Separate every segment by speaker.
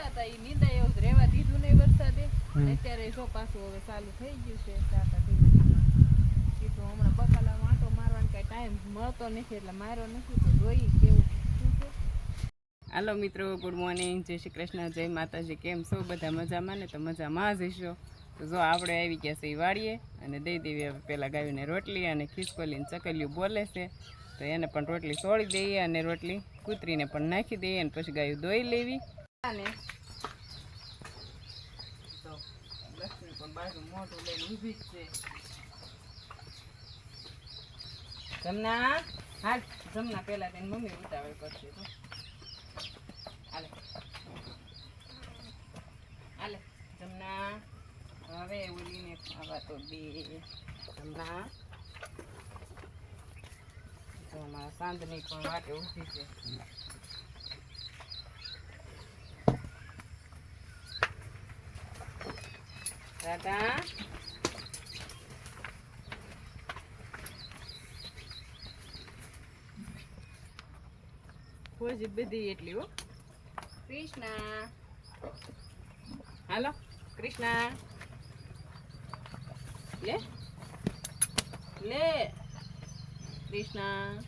Speaker 1: નીંદતા હતા એ નીંદાય એવું રહેવા દીધું નહીં વરસાદે. અત્યારે જો પાછું હવે ચાલુ થઈ ગયું છે ટાટા ધીમે ધીમે કીધું હમણાં બકાલામાં આંટો મારવાનો કાંઈ ટાઈમ મળતો નથી એટલે માર્યો નથી તો જોઈએ કેવું હાલો મિત્રો ગુડ મોર્નિંગ. જય શ્રી કૃષ્ણ જય માતાજી. કેમ છો? બધા મજામાં ને? તો મજામાં જ હશો. તો જો આપણે આવી ગયા છે એ વાળીએ અને દઈ દેવી હવે પહેલાં ગાયોને રોટલી અને ખિસકોલીને ચકલિયું બોલે છે. તો એને પણ રોટલી સોળી દઈએ અને રોટલી કૂતરીને પણ નાખી દઈએ અને પછી ગાયું દોઈ લેવી. અને તો પણ બાજુ મોઢું લઈને ઊભી જ છે જમના, હાલ, જમના પહેલા તેની મમ્મી ઉતાવળ કરશે તો. હાલે. હાલે, જમના. હવે ઓલીને તો દે. જમના. સાંજની પણ વાટે ઊભી છે. દાદા. ફોજી બધી એટલી હો. કૃષ્ણ. હાલો. કૃષ્ણ. લે. લે. કૃષ્ણ.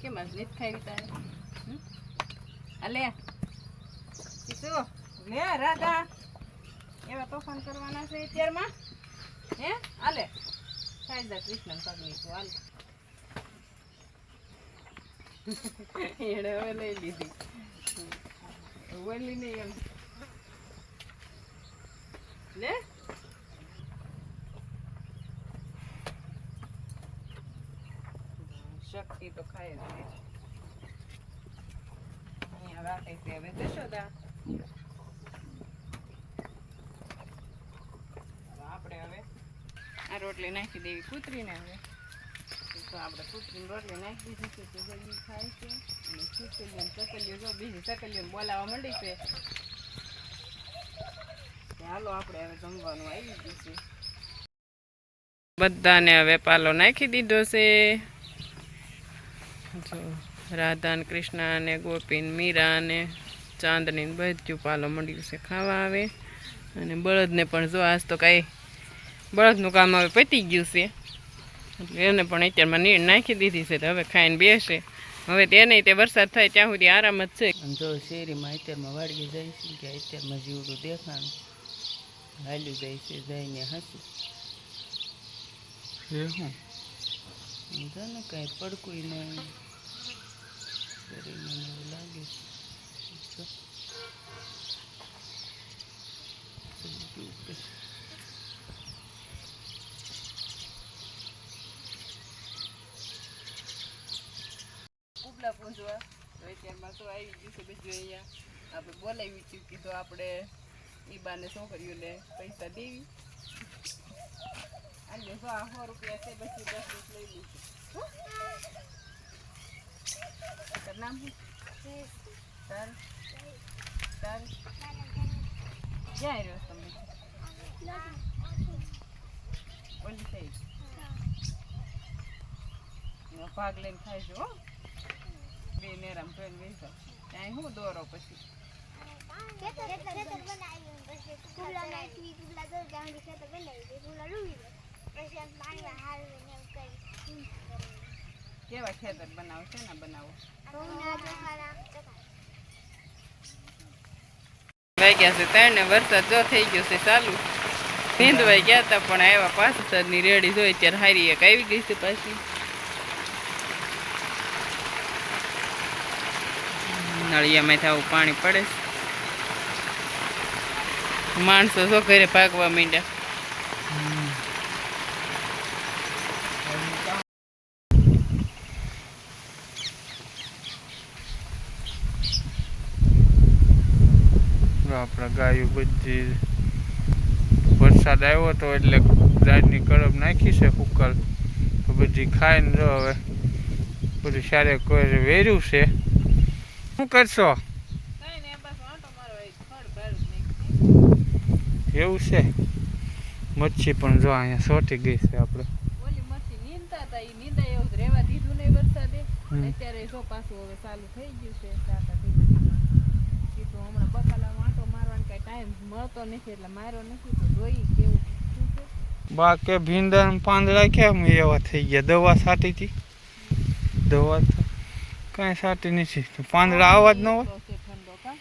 Speaker 1: કેમ આજ નથી ખાવી તારે? શું? લે રાધા. એવા તોફાન કરવાના છે અત્યારમાં. હે? હાલે. સાયદા કૃષ્ણ પગની તું હાલ. એણે હવે લઈ લીધી. વલી નહીં એમ. લે? શક્તિ તો ખાય જ અહીંયા રાખે છે હવે જશોદા હવે આપણે હવે આ રોટલી નાખી દેવી કૂતરીને હવે. તો આપણે કૂતરીને રોટલી નાખી દીધી છે, તો ખાય છે. અને ખીચડીને ચકલીઓ જો બીજી ચકલીઓને બોલાવવા માંડી છે. હાલો આપણે હવે જમવાનું આવી ગયું છે. બધાને હવે પાલો નાખી દીધો છે. જો રાધા ને કૃષ્ણ ને ગોપી ને મીરા ને ચાંદની બધું પાલો મળ્યું છે, ખાવા આવે. અને બળદને પણ જો આજ તો કાંઈ બળદનું કામ હવે પતી ગયું છે. એટલે એને પણ અત્યારમાં નીર નાખી દીધી છે તો હવે ખાઈને બેસે. હવે તેને તે વરસાદ થાય ત્યાં સુધી આરામ જ છે. જો શેરીમાં અત્યારમાં વાળગી જાય છે કે અત્યારમાં જીવડું દેખાણું હાલ્યું જાય છે જઈને હસું. ને કાંઈ પડકું નહીં. લાગે છે જો. ચડી ગયું ઉપર. પૂંજવા તો અત્યારમાં તો આવી ગયું છે બીજું અહીંયા. આપણે બોલાવી હતું કીધું આપણે એ બાને છોકરીઓને પૈસા દેવી. અને જો આ સો રૂપિયા છે પછી દસ લઈ લઈશું તાર નામ શું? તાર તાર. ક્યાં રહ્યો તમે? ઓલી થઈ ભાગ લઈને ખાઈશું છો હો. બે નેરામ જોઈને બેસો ત્યાં હું દોરો પછી. કેવા ખેતર બનાવો છે ને બનાવો? વાગ્યા છે ત્રણ ને વરસાદ જો થઈ ગયો છે ચાલુ. ભીંદવાઈ ગયા હતા પણ આવ્યા પાછળની રેડી જોઈ ત્યારે હારી એક આવી ગઈ છે પાછી. નળિયામાંથી આવું પાણી પડે માણસો શું ઘરે ભાગવા માંડ્યા?
Speaker 2: આપણે ગાયું બધી વરસાદ આવ્યો હતો એટલે દાળની કડબ નાખી છે કુકર. તો બધી ખાઈને જો હવે બધું સારે કોઈ વેર્યું છે. શું કરશો? એવું છે? મચ્છી પણ જો અહીંયા સોટી ગઈ છે આપણે
Speaker 1: અત્યારે જો પાછું હવે ચાલુ થઈ ગયું છે ટાટા ધીમે વાંટો કીધું હમણાં ટાઈમ મળતો નથી એટલે માર્યો નથી તો જોઈ કેવું
Speaker 2: બા કે ભીંડા પાંદડા કેમ એવા થઈ ગયા. દવા સાટી હતી દવા કાંઈ સાટી નથી. તો પાંદડા આવવા જ ન હોય?
Speaker 1: છે ઠંડો કા?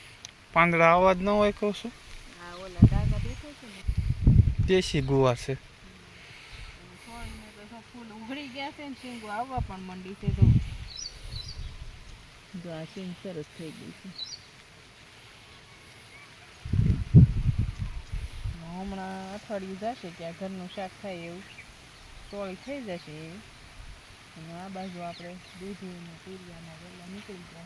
Speaker 2: પાંદડા આવવા જ ન હોય કહું છું? દેશી ગુવા છે.
Speaker 1: ફૂલ ઉઘડી ગયા છે ને શીંગો આવવા પણ મંડી છે તો. જો આ શીંગ સરસ થઈ ગઈ છે. હમણાં અઠવાડિયું જશે ત્યાં ઘરનું શાક થાય એવું. ચોળી થઈ જશે એવી અને આ બાજુ આપણે દૂધી અને તુરિયાના વેલા નીકળી છે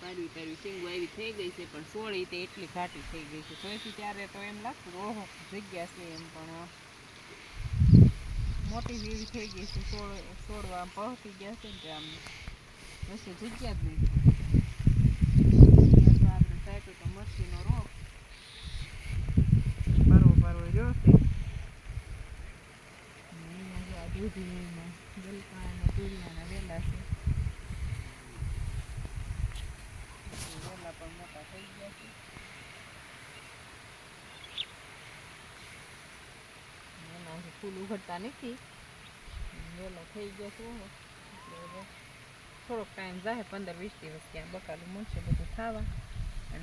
Speaker 1: પારવી પારવી શીંગો આવી થઈ ગઈ છે, પણ સોળી તે એટલી ઘાટી થઈ ગઈ છે. તોયથી ત્યારે તો એમ લાગતું, ઓહો, જગ્યા છે એમ, પણ મોટી જેવી થઈ ગઈ છે. આમ પહોંચી ગયા છે ને આમ વચ્ચે જગ્યા જ નહીં તો આપણે સાહેબ તો મરચીનો રોગ પરવો પરવો રહ્યો છે અહીંયા દૂધીમાં ગલકા અને તુરિયાના વેલા છે વેલા પણ મોટા થઈ ગયા છે એમાં ફૂલ ઉઘડતા નથી વેલા થઈ ગયા છે થોડોક ટાઈમ જાય પંદર વીસ દિવસ ત્યાં બકાલું મળશે બધું ખાવા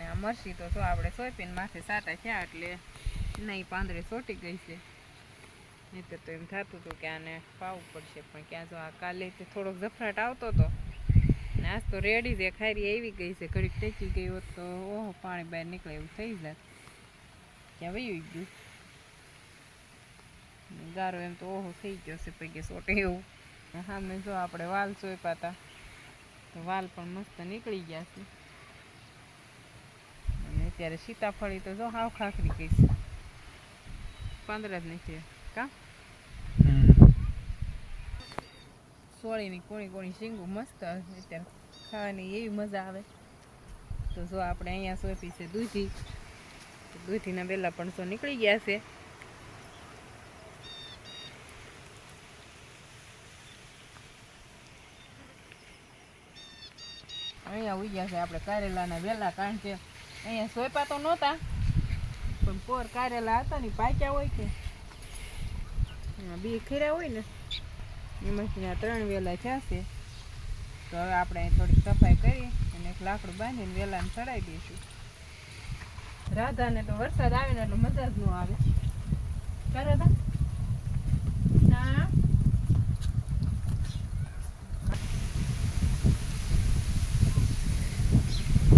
Speaker 1: અને આ મરસી તો જો આપણે સોયપીન માથે સાટા થયા એટલે નહીં પાંદડે સોટી ગઈ છે. નહીંતર તો એમ થતું હતું કે આને પાવું પડશે, પણ ક્યાં જો આ કાલે તે થોડોક જફરાટ આવતો હતો ને આજ તો રેડી છે, ખારી આવી ગઈ છે, ઘડીક ટેકી ગઈ હોત તો ઓહો, પાણી બહાર નીકળે એવું થઈ જાય ક્યાં વયું ગયું? ગારો એમ તો ઓહો થઈ ગયો છે પૈકે સોટે એવું. હા, મેં જો આપણે વાલ સોંપ્યા હતા તો વાલ પણ મસ્ત નીકળી ગયા છે. અત્યારે સીતાફળી તો જો હાવ ખાખરી કહીશ પંદર જ નથી કા? સોળીની કોણી કોણી શીંગું મસ્ત અત્યારે. ખાવાની એવી મજા આવે. તો જો આપણે અહીંયા સોંપી છે દૂધી. દૂધીના વેલા પણ સો નીકળી ગયા છે. અહીંયા ઉગ્યા છે આપણે કારેલાના વેલા કારણ કે અહીંયા સોંપા તો નહોતા, પણ પોર કારેલા હતા ને પાક્યા હોય કે. બી ખીરા હોય ને, એમાંથી આ ત્રણ વેલા છે. તો હવે આપણે થોડીક સફાઈ કરી અને એક લાકડું બાંધીને વેલાને ચડાવી દઈશું. રાધાને તો વરસાદ આવે ને એટલે મજા જ ન આવે. કા રાધા ના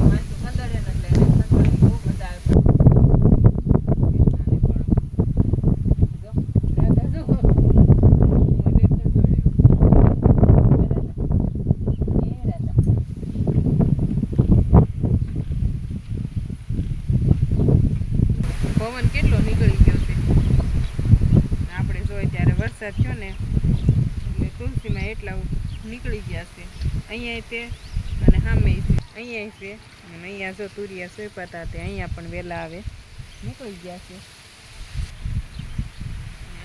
Speaker 1: માથું ખંડાડે ને એટલે એને ખંડવાની બહુ મજા આવે જો, રાધા જો. મને ખંડોળ્યો. એ રાધા. પવન કેટલો નીકળી ગયો છે આપણે જોઈએ ત્યારે વરસાદ થયો ને એટલે તુલસીમાં એટલા નીકળી ગયા છે. અહીંયા તે અને સામે છે અહીંયા છે અને અહીંયા જો તુરિયા સોપાતા તે અહીંયા પણ વહેલા આવે. નીકળી ગયા છે.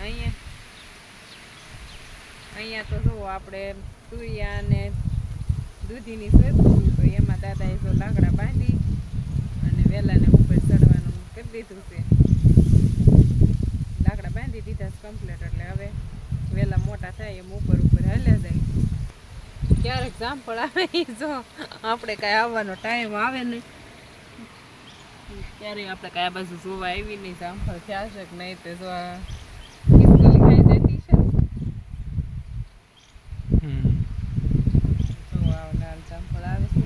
Speaker 1: અહીંયા અહીંયા તો જુઓ આપણે તુરિયા અને દૂધીની સોંપ્યું તો એમાં દાદાએ જો લાકડા બાંધી અને વેલાને ઉપર ચડવાનું કરી દીધું છે લાકડા બાંધી દીધા છે કમ્પ્લીટ એટલે હવે વેલા મોટા થાય એમ ઉપર ઉપર હાલ્યા જાય ક્યારેક જામફળ આવે જો. આપણે કાંઈ આવવાનો ટાઈમ આવે નહીં. ક્યારે આપણે કાંઈ આ બાજુ જોવા આવી નહીં જામફળ થયા છે કે નહીં તે જો જામફળ આવે છે.